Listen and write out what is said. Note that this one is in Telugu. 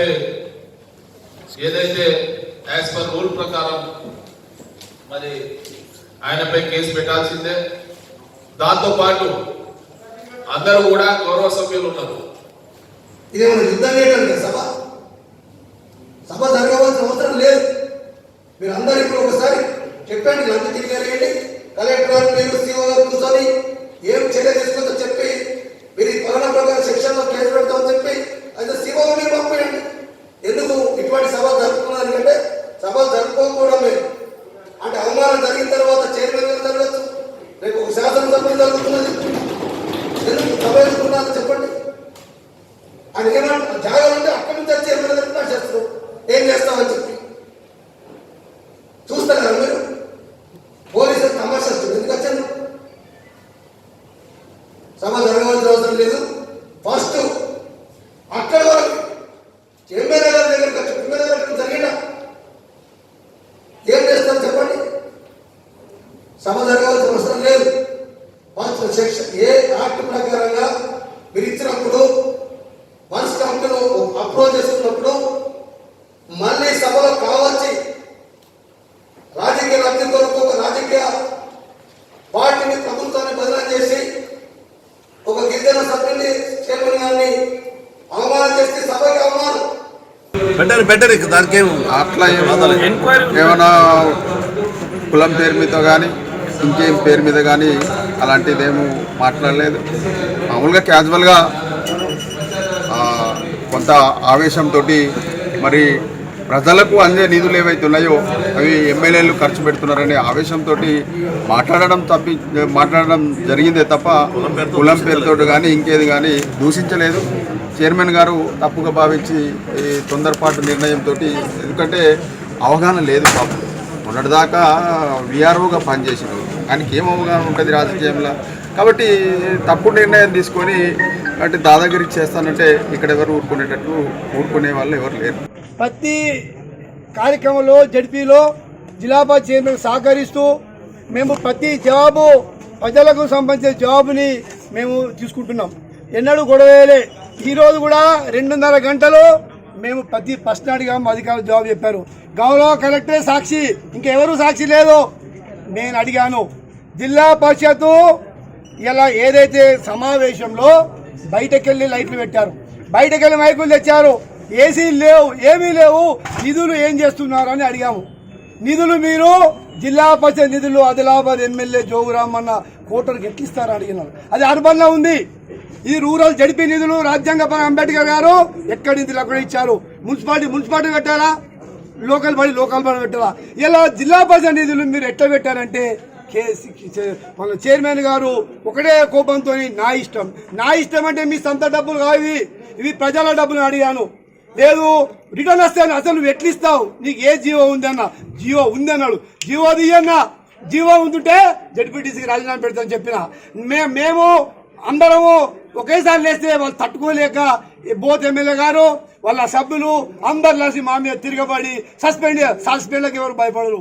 అంటే ఏదైతే యాజ్ పర్ రూల్ ప్రకారం మరి ఆయనపై కేసు పెట్టాల్సిందే. దాంతో పాటు అందరూ కూడా గౌరవ సభ్యులు ఉన్నారు. ఇదేమైనా యుద్ధం చేయడం లేదు సభ. సభ జరగవలసిన అవసరం లేదు. మీరు అందరూ ఇప్పుడు ఒకసారి చెప్పండి లంచ తిరిగి కలెక్టర్ మీరు సీఓ కూర్చొని ఏం చర్య తీసుకుందో చెప్పి మీరు కరోనా పలానా ప్రకారం శిక్షణలో లో కేసు పెడతామని చెప్పి అయితే సీఓ మీరు పంపించండి ఎందుకు ఇటువంటి సభ జరుపుకున్నారు ఎందుకంటే సభ జరుపుకోకపోవడమే అంటే అవమానం జరిగిన తర్వాత చైర్మన్ గారు జరగచ్చు రేపు ఒక శాసనసభ్యులు జరుగుతున్నది ఎందుకు సభ ఎందుకున్నదో చెప్పండి ఆయన ఏమంటారు జాగ్రత్త ఉంటే అక్కడి నుంచి వచ్చి ఎమ్మెల్యే దగ్గర చేస్తారు ఏం చేస్తామని చెప్పి చూస్తారు కదా మీరు పోలీసులు తమాషా వస్తుంది ఎందుకు వచ్చాను సభ జరగవలసిన అవసరం లేదు. ఫస్ట్ అక్కడ వరకు ఎమ్మెల్యే గారి దగ్గరికి వచ్చి ఎమ్మెల్యే గారికి జరిగినా ఏం చేస్తారు చెప్పండి? సభ జరగవలసిన అవసరం లేదు. ఫస్ట్ సెక్షన్ ఏ యాక్ట్ ప్రకారంగా మీరు ఇచ్చిన బెటర్ బెటర్ దానికి ఏం అట్లా ఏమైనా కులం పేరు మీద కానీ ఇంకేం పేరు మీద కానీ అలాంటిది ఏమో మాట్లాడలేదు. మామూలుగా క్యాజువల్గా ఆ, కొంత ఆవేశంతో మరి ప్రజలకు అందే నిధులు ఏవైతే ఉన్నాయో అవి ఎమ్మెల్యేలు ఖర్చు పెడుతున్నారనే ఆవేశంతో మాట్లాడడం తప్పి మాట్లాడడం జరిగిందే తప్ప కులం పేరుతో కానీ ఇంకేది కానీ దూషించలేదు. చైర్మన్ గారు తప్పుగా భావించి ఈ తొందరపాటు నిర్ణయంతో ఎందుకంటే అవగాహన లేదు పాపం. మొన్నటిదాకా విఆర్ఓగా పనిచేసిన ఆయనకి ఏం అవగాహన ఉంటుంది రాజకీయంలో? కాబట్టి తప్పుడు నిర్ణయం తీసుకొని అంటే దాదాగిరి చేస్తానంటే ఇక్కడ ఎవరు ఊరుకునేటట్టు ఊరుకునే వాళ్ళు ఎవరు లేరు. ప్రతి కార్యక్రమంలో జడ్పీలో జిల్లాపా చైర్మన్ సహకరిస్తూ మేము ప్రతి జవాబు ప్రజలకు సంబంధించిన జవాబుని మేము తీసుకుంటున్నాం ఎన్నడూ గొడవలే. ఈరోజు కూడా రెండున్నర గంటలు మేము ప్రతి ఫస్ట్ అడిగాము అధికారులు జవాబు చెప్పారు. గౌరవ కలెక్టరే సాక్షి ఇంకెవరు సాక్షి లేదు. నేను అడిగాను జిల్లా పరిషత్తు ఇలా ఏదైతే సమావేశంలో బయటకెళ్ళి లైట్లు పెట్టారు. బయటకెళ్ళి మైకులు తెచ్చారు. ఏసీలు లేవు ఏమీ లేవు. నిధులు ఏం చేస్తున్నారు అని అడిగాము. నిధులు మీరు జిల్లా పరిషత్ నిధులు ఆదిలాబాద్ ఎమ్మెల్యే జోగురామన్న కోటర్కి ఎట్లిస్తారని అడిగినారు. అది అర్బన్లో ఉంది. ఈ రూరల్ జడిపి నిధులు రాజ్యాంగ అంబేద్కర్ గారు ఎక్కడి నిధులు అక్కడ ఇచ్చారు? మున్సిపాలిటీ మున్సిపాలిటీ పెట్టారా లోకల్ బడి లోకల్ బడి పెట్టారా ఇలా జిల్లా పరిషత్ నిధులు మీరు ఎట్లా పెట్టారంటే కేసీ- మన చైర్మన్ గారు ఒకటే కోపంతో నా ఇష్టం. నా ఇష్టం అంటే మీ సొంత డబ్బులు కావు ఇవి. ప్రజల డబ్బులు అడిగాను. లేదు రిటర్న్ వస్తే అసలు నువ్వు ఎట్లిస్తావు? నీకు ఏ జీవో ఉందన్న? జీవో ఉంది అన్నాడు జీవో తీయన్నా. జీవో ఉంటుంటే జడ్పీటీసీకి రాజీనామా పెడతామని చెప్పిన. మే మేము అందరము ఒకేసారి లేస్తే వాళ్ళు తట్టుకోలేక బోత్ ఎమ్మెల్యే గారు వాళ్ళ సభ్యులు అందరు లేసి మా మీద తిరగబడి సస్పెండ్ సస్పెండ్లకు ఎవరు భయపడరు.